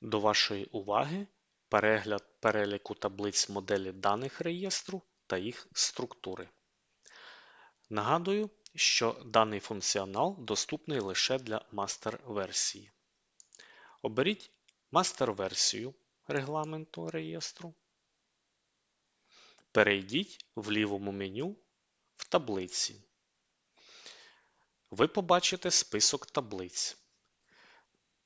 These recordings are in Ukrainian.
До вашої уваги перегляд переліку таблиць моделі даних реєстру та їх структури. Нагадую, що даний функціонал доступний лише для мастер-версії. Оберіть мастер-версію регламенту реєстру. Перейдіть в лівому меню в таблиці. Ви побачите список таблиць.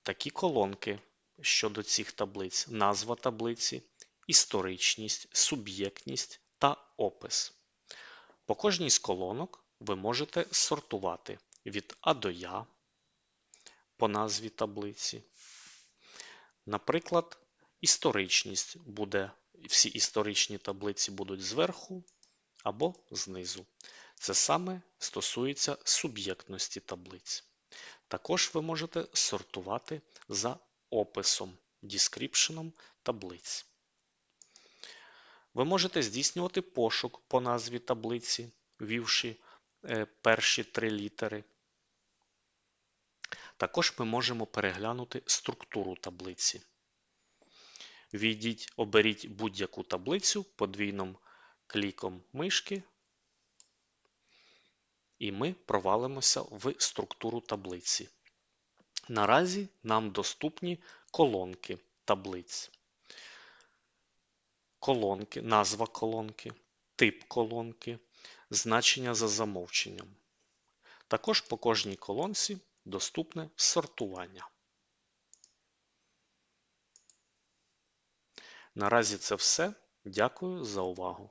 Такі колонки щодо цих таблиць: назва таблиці, історичність, суб'єктність та опис. По кожній з колонок ви можете сортувати від А до Я по назві таблиці. Наприклад, історичність буде, всі історичні таблиці будуть зверху або знизу. Це саме стосується суб'єктності таблиць. Також ви можете сортувати за описом, description таблиць. Ви можете здійснювати пошук по назві таблиці, ввівши е, перші три літери. Також ми можемо переглянути структуру таблиці. Війдіть, оберіть будь-яку таблицю подвійним кліком мишки, і ми провалимося в структуру таблиці. Наразі нам доступні колонки таблиць. Колонки, назва колонки, тип колонки, значення за замовченням. Також по кожній колонці доступне сортування. Наразі це все. Дякую за увагу.